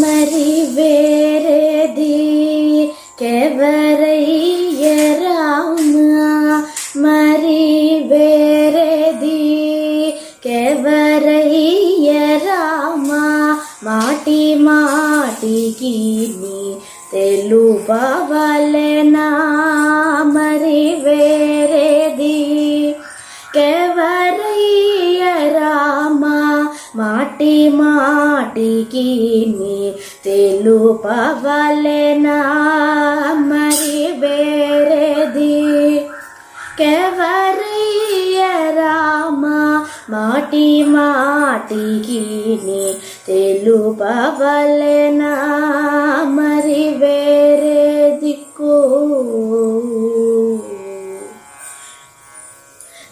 మరి వేరేది కెవరయ్య రామ మరి వేరేది కెవరయ్య రామ మాటి మాటికి నీ తెలుపవలెనా మరి వేరే మాటి మాటికి నీ తెలుపవలెనా? మరి వేరేది? కెవరయ్య రామ మాటి మాటికి నీ తెలుపవలెనా? మరి వేరే దిక్కు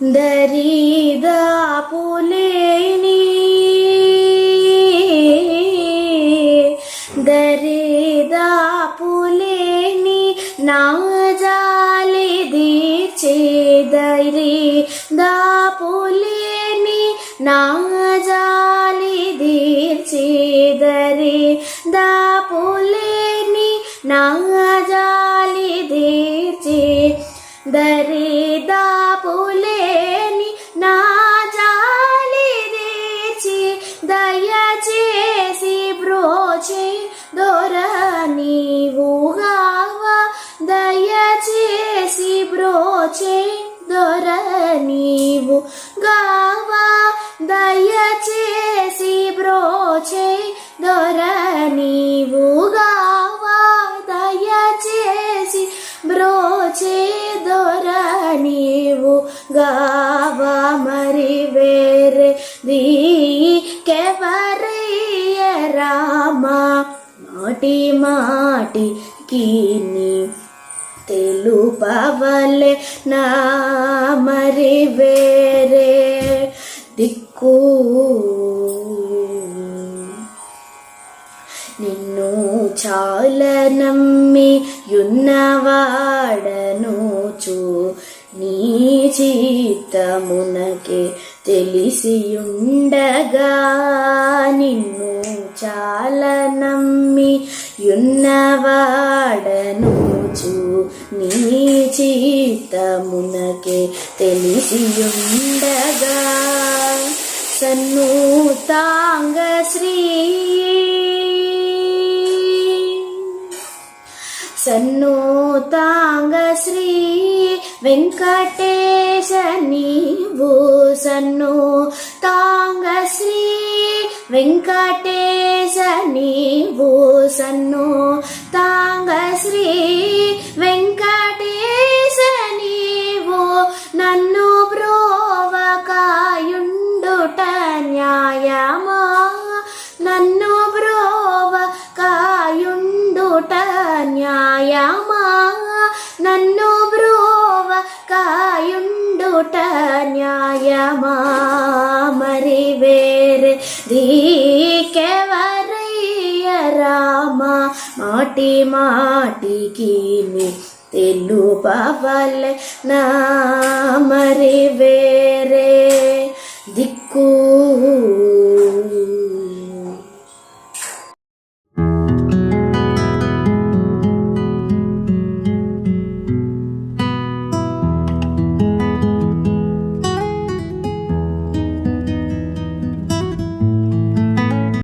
దరీ దీచేదరి దాపులేని నా జాలి దీర్చేదరి దాపులేని నా జాలి దీర్చే దరిదాపులేని నా జాలి దీర్చి దయచేసి బ్రోచే దొర నీవుగావా దయచేసి బ్రోచే దొర నీవు గావా దయచేసి బ్రోచే. దొర నీవు గావా దయచేసి బ్రోచే. దొర నీవు గావా మరి వేరే దీ దీకెవరయ్య రామా? మాటి మాటి నీ తెలుపవలే నా మరి వేరే దిక్కు. నిన్ను చాలా నమ్మి యున్నవాడను చూ నీ చిత్తమునకే తెలిసియుండగా నిన్ను చాలా నమ్మి యున్నవాడను చూ నీ చిత్తమునకే తెలిసియుండగా సన్ను తాంగ శ్రీ సన్నూతాంగ శ్రీ వెంకటేశ నీవు సన్ను తాంగ శ్రీ వెంకటేశ నీవు సన్ను తాంగ శ్రీ వెంకటేశ నీవు నన్ను బ్రోవకాయుండుట న్యాయమా? న్యాయమా నన్ను బ్రోవ కాయుండుట న్యాయమా మరి వేరే దీకెవరయ్య రామ మాటి మాటికి నీ తెలుపవలె నా మరి వేరే దిక్కు